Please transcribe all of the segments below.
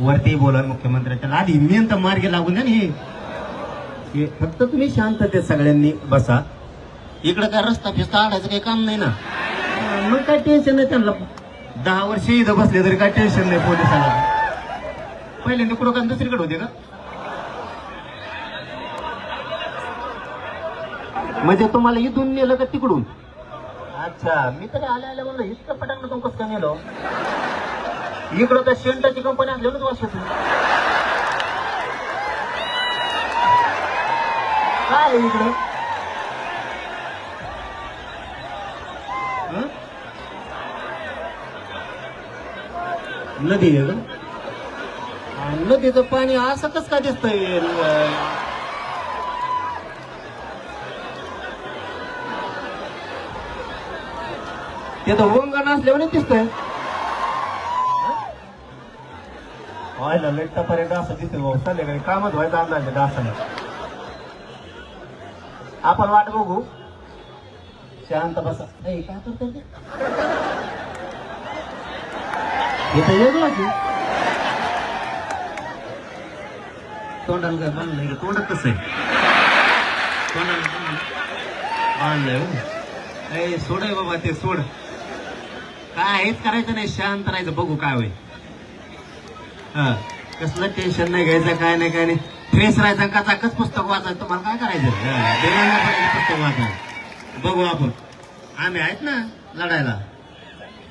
वरती बोला मुख्यमंत्र्यांच्या आधी तर मार्गे लागून द्या ना हे. फक्त तुम्ही शांततेत सगळ्यांनी बसा. इकडं काय रस्ता फिस्ता आडायचं काही काम नाही ना. मग काय टेन्शन नाही त्यांना. दहा वर्ष इथं बसले तरी काय टेन्शन नाही पोलिसाला. पहिल्यांदा कुठं काय दुसरीकडे होते का? म्हणजे तुम्हाला इथून नेलं का तिकडून? अच्छा मी तरी आल्या आल्या म्हणलं इतकं पटांना तुम्ही कसं काय नेलो? इकडं तर शेंटाची कंपनी असल्यानंच वर्षात काय आहे इकडं? नदी आहे का? नदीचं पाणी असं कस काय दिसतंय? ते तर वंग नसल्यावर दिसतंय. व्हायला लेट्टापर्यंत असं दिसतंय भाऊ. संध्याकाळी कामच व्हायचं अंदाज आहे आपण वाट बघू. शांत बसा. ए, काय करतो ते? हे तर तोंडाला काय बांधलंय का? तोंडात कसं आहे? तोंडाला बांधलंय. हो. सोड बाबा ते सोड. काय हेच करायचं नाही. शांत राहायचं. बघू काय होईल कसलं टेन्शन नाही घ्यायचं काय नाही काय नाही. फ्रेश राहायचं का चाकच पुस्तक वाचायचं. तुम्हाला काय करायचं? पुस्तक वाचायचं बघू आपण. आम्ही आहेत ना लढायला.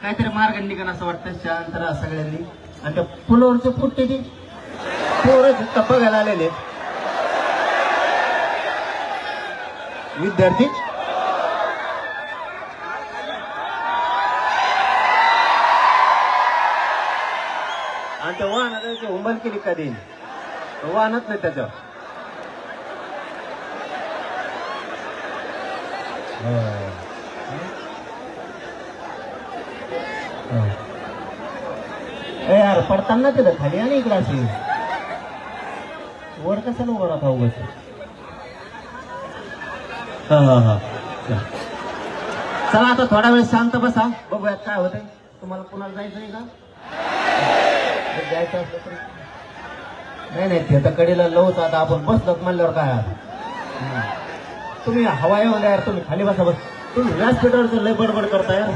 काहीतरी मार्ग निघण असं वाटतं शांत राहा सगळ्यांनी. आणि त्या पुलावरचे पुट्टे ते. पोरं बघायला आलेले विद्यार्थी आणि त्या वाहनाची उंबल केली कधी वाहनच नाही त्याच्यावर. यार पडताना तिथं खाली आणि इकडं अशी. वर कशाला वर आता उगाच? हा हा हा. चला. आता थोडा वेळ शांत बसा. बघूयात काय होतंय. तुम्हाला पुन्हा जायचंय का? द्यायचं असलं तर. नाही नाही ते तर कडीला लवच आता आपण बसलो म्हणल्यावर काय आता? तुम्ही हवा येऊन यार तुम्ही खाली बसा बस. तुम्ही व्यासपीठावरचं लय बडबड करता यार.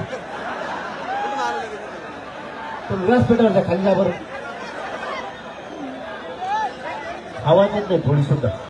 तुम्ही व्यासपीठावरच्या खाली जा बरं. हवा येत नाही थोडी सुद्धा